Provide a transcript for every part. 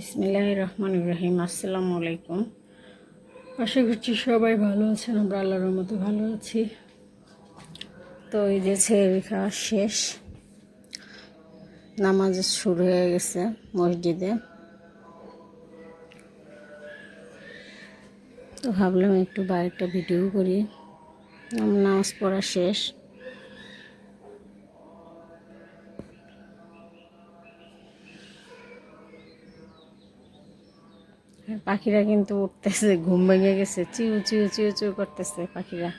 বিসমিল্লাহ রহমান ইব্রাহিম আসসালামু আলাইকুম। আশা করছি সবাই ভালো আছেন, আমরা আল্লাহর মতো ভালো আছি। তো এই যে ছেড়ে খাওয়া শেষ, নামাজ শুরু হয়ে গেছে মসজিদে। তো ভাবলাম একটু বাইরেটা ভিডিও করি। নামাজ পড়া শেষ। পাখিরা কিন্তু উঠতেছে, ঘুম ভেঙে গেছে, চিউ চিউ চিউ চিউ করতেছে পাখিরা।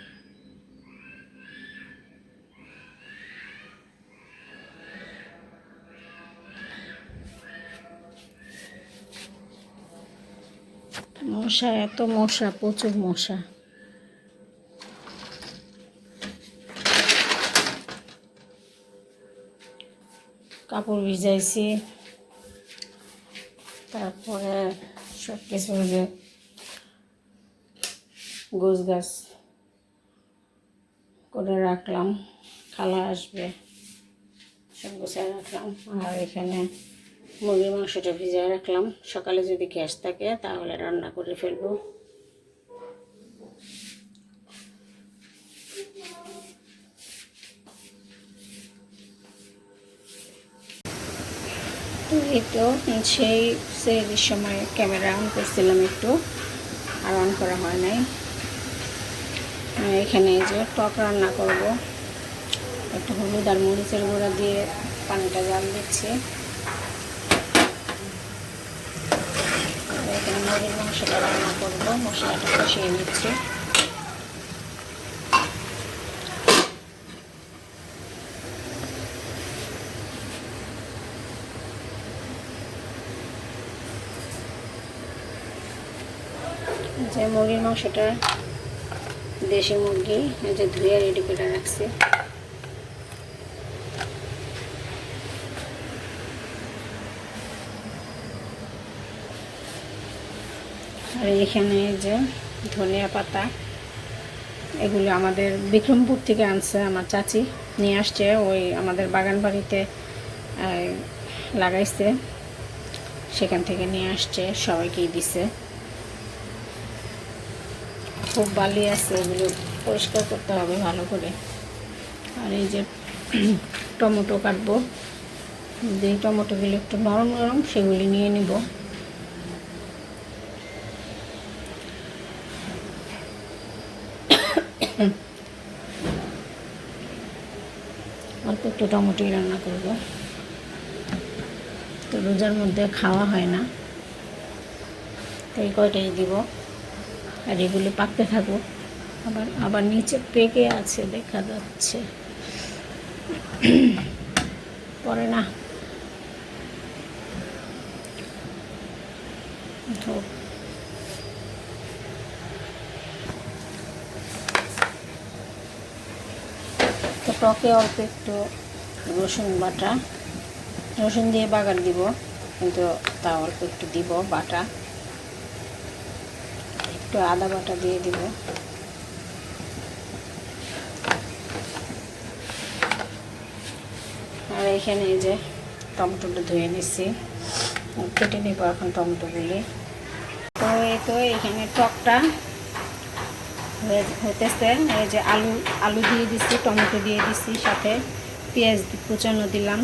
মশা, এত মশা, প্রচুর মশা। কাপড় ভিজাইছি, তারপরে সব কিছু যে গোছ গাছ করে রাখলাম, খালা আসবে, সব গোছায় রাখলাম। আর এখানে মুরগির মাংসটা ভিজিয়ে রাখলাম। সকালে যদি গ্যাস থাকে, তাহলে রান্না করে ফেলব। এই তো সেই সেই সময় ক্যামেরা অন করছিলাম একটু, আর অন করা হয় নাই। এখানে যে টক রান্না করব, একটু হলুদ আর মরিচের গুঁড়া দিয়ে পানিটা জাল দিচ্ছি। এখানে মুরগির মাংসটা রান্না করব, মশলাটা কষিয়ে নিচ্ছি। যে মুরগির মাংসটা দেশি মুরগি যে ধুয়ে রেডি করে রাখছি। আর এখানে যে ধনিয়া পাতা, এগুলো আমাদের বিক্রমপুর থেকে আনছে আমার চাচি, নিয়ে আসছে, ওই আমাদের বাগান বাড়িতে লাগাইছে। সেখান থেকে নিয়ে আসছে, সবাইকেই দিছে। খুব বালি আছে, এগুলো পরিষ্কার করতে হবে ভালো করে। আর এই যে টমেটো কাটবো, যে টমেটোগুলো একটু নরম নরম সেগুলি নিয়ে নিব। অল্প একটু টমেটোই রান্না করব। তো রোজার মধ্যে খাওয়া হয় না। তো এই কয়টাই দিব? আর এগুলো পাকতে থাকুক আবার আবার নিচে পেকে আছে, দেখা যাচ্ছে। পরে না। টকে অল্প একটু রসুন বাটা। রসুন দিয়ে বাগার দিব, কিন্তু তা অল্প একটু দিব বাটা। একটু আদা বাটা দিয়ে দিব। আর এখানে এই যে টমেটোটা ধুয়ে নিচ্ছি কেটে নেব এখন টমেটোগুলি। তো এই তো এখানে টকটা হতেছে এই যে আলু আলু দিয়ে দিচ্ছি টমেটো দিয়ে দিচ্ছি সাথে পেঁয়াজ কুচানো দিলাম।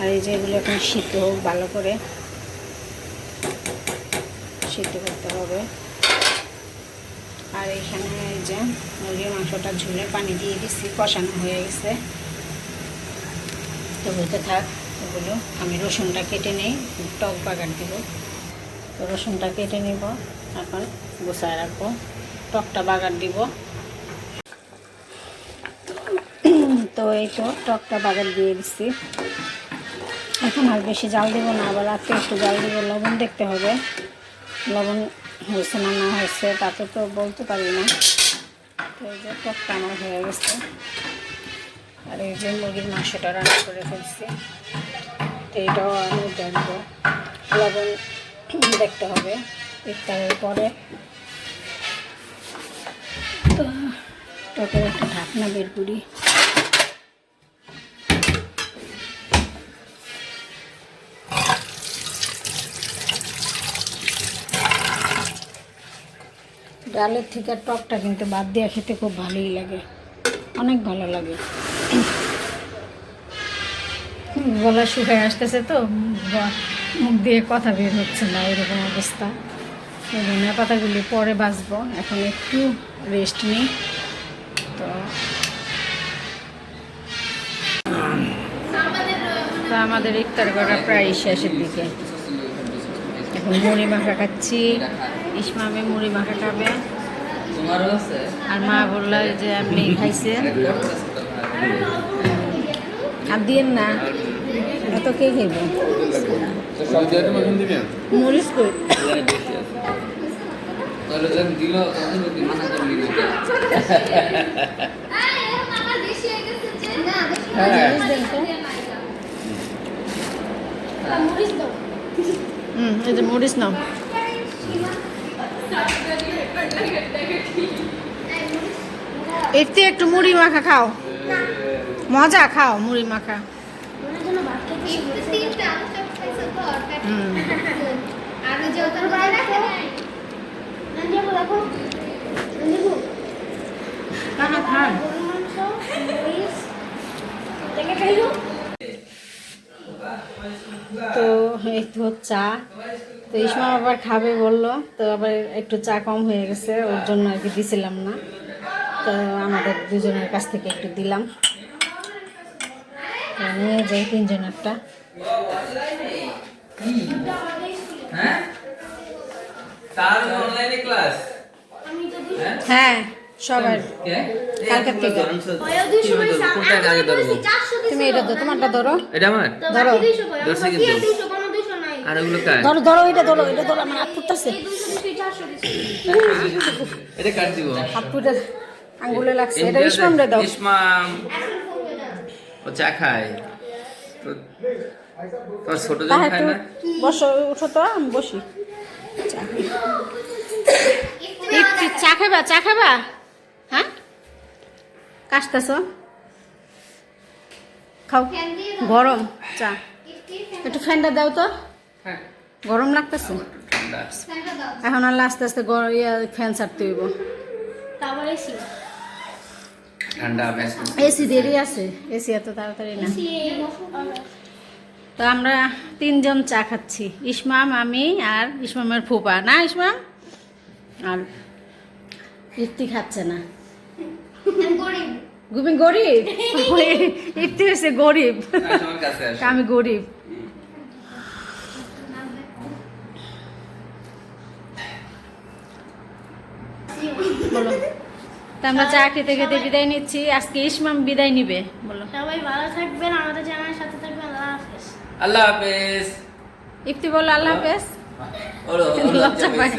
আর এই যে এগুলো এখন সিদ্ধ হোক ভালো করে। সিদ্ধ করতে হবে। আর এখানে এই যে মুরগির মাংসটা ঝুলে পানি দিয়ে দিচ্ছি কষানো হয়ে গেছে। তো বলতে থাক ওগুলো আমি রসুনটা কেটে নেই, টক বাগান দিব। তো রসুনটা কেটে নেব এখন গোসায় রাখব, টকটা বাগার দিব। তো এই তো টকটা বাগার দিয়ে দিচ্ছি এখন আর বেশি জাল দেবো না, আবার রাত্রে একটু জাল দেবো, লবণ দেখতে হবে। লবণ হয়েছে না না হয়েছে, তাতে তো বলতে পারি না। তো এই যে টকটা আমার হয়ে গেছে। আর এই যে মুরগির মাংসটা রান্না করে ফেলছি। তো এইটাও আমি দেখব লবণ দেখতে হবে, ইফতারের পরে। তো টকের একটা ঢাকনা বের করি। ডালের থেকে টকটা কিন্তু বাদ দিয়ে খেতে খুব ভালোই লাগে। অনেক ভালো লাগে। গলা শুকায় আসতেছে তো মুখ দিয়ে কথা বের হচ্ছে না, এরকম অবস্থা। এই ধনিয়া পাতাগুলি পরে বাঁচবো এখন একটু রেস্ট নিই। তো আমাদের ইফতার করা প্রায় শেষের দিকে। এখন মুড়ি মাখা খাচ্ছি। ইসমামে মুড়ি মাখা খাবে। আর মা বলল যে আপনি খাইছে আর দিয়েন না এত কে খাইব মরিচ কই? হুম এই যে মরিচ নাও। একটু একটু মুড়ি মাখা খাও। মজা খাও মুড়ি মাখা। তো এই তো চা। তো ইসমা আবার খাবে বলল তো আবার একটু চা কম হয়ে গেছে ওর জন্য আর কি দিছিলাম না। তো আমাদের দুজনের কাছ থেকে একটু দিলাম। নিয়ে যাই তিনজনেরটা। হ্যাঁ তার অনলাইনে ক্লাস হ্যাঁ সবার কে কালকে থেকে। তুমি এটা ধরো তোমারটা ধরো। এটা আমার? ধরো। কিন্তু। আর ওগুলো কার? ধরো ধরো এটা ধরো এটা ধরো আমার হাত ফুটতেছে। এটা কাট দিব? হাত ফুটে আঙ্গুলে লাগছে। এটা ইসমাম রে দাও। ইসমাম। ও চা খায়। তো- তোর ছোট জন তাহলে খায় একটু না বসো উঠো তো আমি বসি। চা খাই। একটু চা খাবা চা খাবা? হ্যাঁ? কাশতেছ? খাও। গরম চা। একটু ফ্যানটা দাও তো। গরম লাগতেছে? এখন আর আস্তে আস্তে গর- ফ্যান ছাড়তে হইব। এসি। দেরি আছে। এসি এত তাড়াতাড়ি না। তো আমরা তিনজন চা খাচ্ছি। ইসমাম আমি আর ইসমামের ফুপা। না ইসমাম আর ইফতি খাচ্ছে না। তুমি গরিব। ইফতি হয়েছে গরিব। আমি গরিব। তা আমরা চা খেতে খেতে বিদায় নিচ্ছি। আজকে ইসমাম বিদায় নিবে বলো। সবাই ভালো থাকবেন আমাদের চ্যানেলের সাথে থাকবেন আল্লাহ হাফেজ। আল্লাহ হাফেজ। ইফতি বলো আল্লাহ হাফেজ। লজ্জা পায়।